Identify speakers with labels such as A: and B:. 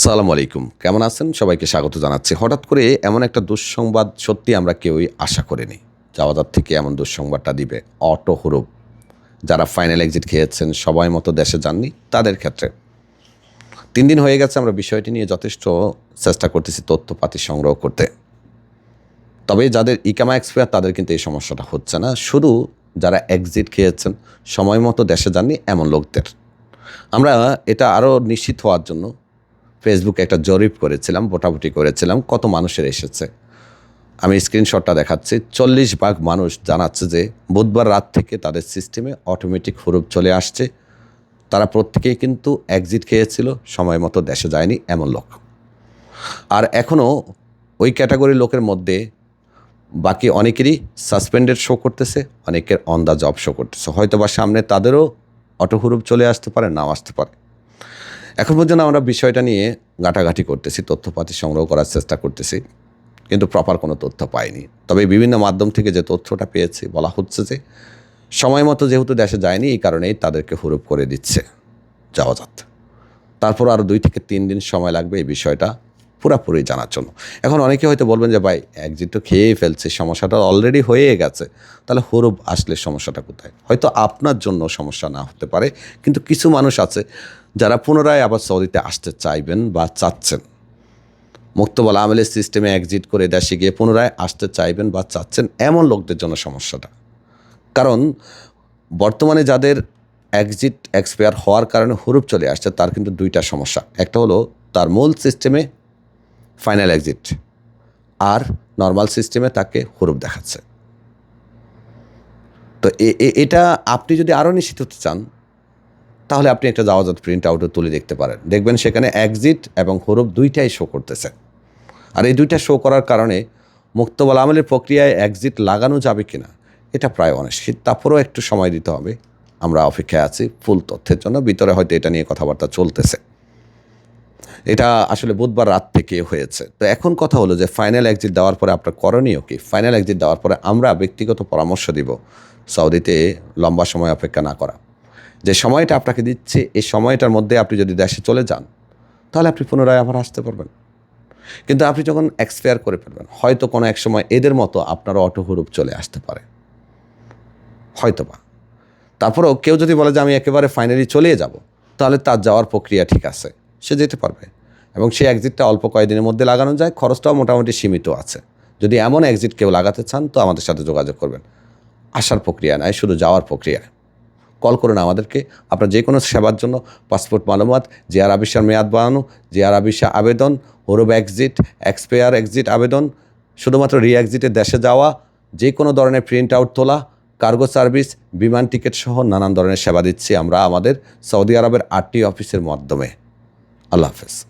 A: আসসালামু আলাইকুম। কেমন আছেন? সবাইকে স্বাগত জানাচ্ছি। হঠাৎ করে এমন একটা দুঃসংবাদ সত্যি আমরা কেউই আশা করিনি। জাওয়াজার থেকে এমন দুঃসংবাদটা দিবে অটো হুরুপ। যারা ফাইনাল এক্সিট খেয়েছেন, সবাই মতো দেশে যাননি, তাদের ক্ষেত্রে। তিন দিন হয়ে গেছে আমরা বিষয়টি নিয়ে যথেষ্ট চেষ্টা করতেছি তথ্যপাতি সংগ্রহ করতে। তবে যাদের ইকামা এক্সপায়ার, তাদের কিন্তু এই সমস্যাটা হচ্ছে না। শুধু যারা এক্সিট খেয়েছেন, সময় মতো দেশে যাননি, এমন লোকদের। আমরা এটা আরও নিশ্চিত হওয়ার জন্য ফেসবুকে একটা জরিপ করেছিলাম, ভোটাভুটি করেছিলাম, কত মানুষের এসেছে। আমি স্ক্রিনশটটা দেখাচ্ছি, চল্লিশ ভাগ মানুষ জানাচ্ছে যে বুধবার রাত থেকে তাদের সিস্টেমে অটোমেটিক হুরুপ চলে আসছে। তারা প্রত্যেকেই কিন্তু এক্সিট খেয়েছিল, সময় মতো দেশে যায়নি, এমন লোক। আর এখনও ওই ক্যাটাগরির লোকের মধ্যে বাকি অনেকেরই সাসপেন্ডেড শো করতেছে, অনেকের অন দ্য জব শো করতেছে। হয়তো বা সামনে তাদেরও অটো হুরুপ চলে আসতে পারে, নাও আসতে পারে। এখন পর্যন্ত আমরা বিষয়টা নিয়ে ঘাটাঘাটি করতেছি, তথ্যপাতি সংগ্রহ করার চেষ্টা করতেছি, কিন্তু প্রপার কোনো তথ্য পাইনি। তবে বিভিন্ন মাধ্যম থেকে যে তথ্যটা পেয়েছি, বলা হচ্ছে যে সময় মতো যেহেতু দেশে যায়নি, এই কারণেই তাদেরকে হুরুপ করে দিচ্ছে যাওয়া যাত তারপর আরও দুই থেকে তিন দিন সময় লাগবে এই বিষয়টা পুরাপুরি জানার জন্য। এখন অনেকে হয়তো বলবেন যে, ভাই একজিট তো খেয়েই ফেলছে, সমস্যাটা অলরেডি হয়ে গেছে। তাহলে হুরুপ আসলে সমস্যাটা কোথায়? হয়তো আপনার জন্য সমস্যা না হতে পারে, কিন্তু কিছু মানুষ আছে যারা পুনরায় আবার সৌদিতে আসতে চাইবেন বা চাচ্ছেন। মুক্তবল আমেলের সিস্টেমে এক্সিট করে দেশে গিয়ে পুনরায় আসতে চাইবেন বা চাচ্ছেন এমন লোকদের জন্য সমস্যাটা। কারণ বর্তমানে যাদের এক্সিট এক্সপায়ার হওয়ার কারণে হুরুপ চলে আসছে, তার কিন্তু দুইটা সমস্যা। একটা হলো, তার মূল সিস্টেমে ফাইনাল এক্সিট আর নর্মাল সিস্টেমে তাকে হুরুপ দেখাচ্ছে। তো এটা আপনি যদি আরও নিশ্চিত হতে চান, তাহলে আপনি একটা জাওয়াজাত প্রিন্ট আউটও তুলে দেখতে পারেন। দেখবেন সেখানে এক্সিট এবং হরুপ দুইটাই শো করতেছে। আর এই দুইটা শো করার কারণে মুক্তবল আমলের প্রক্রিয়ায় এক্সিট লাগানো যাবে কি না এটা প্রায় অনিশ্চিত। তারপরেও একটু সময় দিতে হবে। আমরা অপেক্ষায় আছি ফুল তথ্যের জন্য। ভিতরে হয়তো এটা নিয়ে কথাবার্তা চলতেছে। এটা আসলে বুধবার রাত থেকে হয়েছে। তো এখন কথা হলো যে ফাইনাল এক্সিট দেওয়ার পরে আপনার করণীয় কি? ফাইনাল এক্সিট দেওয়ার পরে আমরা ব্যক্তিগত পরামর্শ দিব সৌদিতে লম্বা সময় অপেক্ষা না করা। যে সময়টা আপনাকে দিচ্ছে, এই সময়টার মধ্যে আপনি যদি দেশে চলে যান, তাহলে আপনি পুনরায় আবার আসতে পারবেন। কিন্তু আপনি যখন এক্সপায়ার করে ফেলবেন, হয়তো কোনো এক সময় এদের মতো আপনারও অটোহুরূপ চলে আসতে পারে। হয়তো বা তারপরেও কেউ যদি বলে যে আমি একেবারে ফাইনালি চলে যাব, তাহলে তার যাওয়ার প্রক্রিয়া ঠিক আছে। সে যেতে পারবে। এবং সেই এক্সিটটা অল্প কয়েকদিনের মধ্যে লাগানো যায়, খরচটাও মোটামুটি সীমিত আছে। যদি এমন এক্সিট কেউ লাগাতে চান, তো আমাদের সাথে যোগাযোগ করবেন। আসার প্রক্রিয়া নয় শুধু যাওয়ার প্রক্রিয়া। কল করুন আমাদেরকে। আপনার যে কোনো সেবার জন্য পাসপোর্ট মালুমাত জিআর আবিসার মেয়াদ বাড়ানো জিআর আবিসা আবেদন, হরুব এক্সিট এক্সপায়ার এক্সিট আবেদন, শুধুমাত্র রি এক্সিটে দেশে যাওয়া যে কোনো ধরনের প্রিন্ট আউট তোলা কার্গো সার্ভিস বিমান টিকিট সহ নানান ধরনের সেবা দিচ্ছি আমরা আমাদের সৌদি আরবের আটটি অফিসের মাধ্যমে। আল্লাহ হাফেজ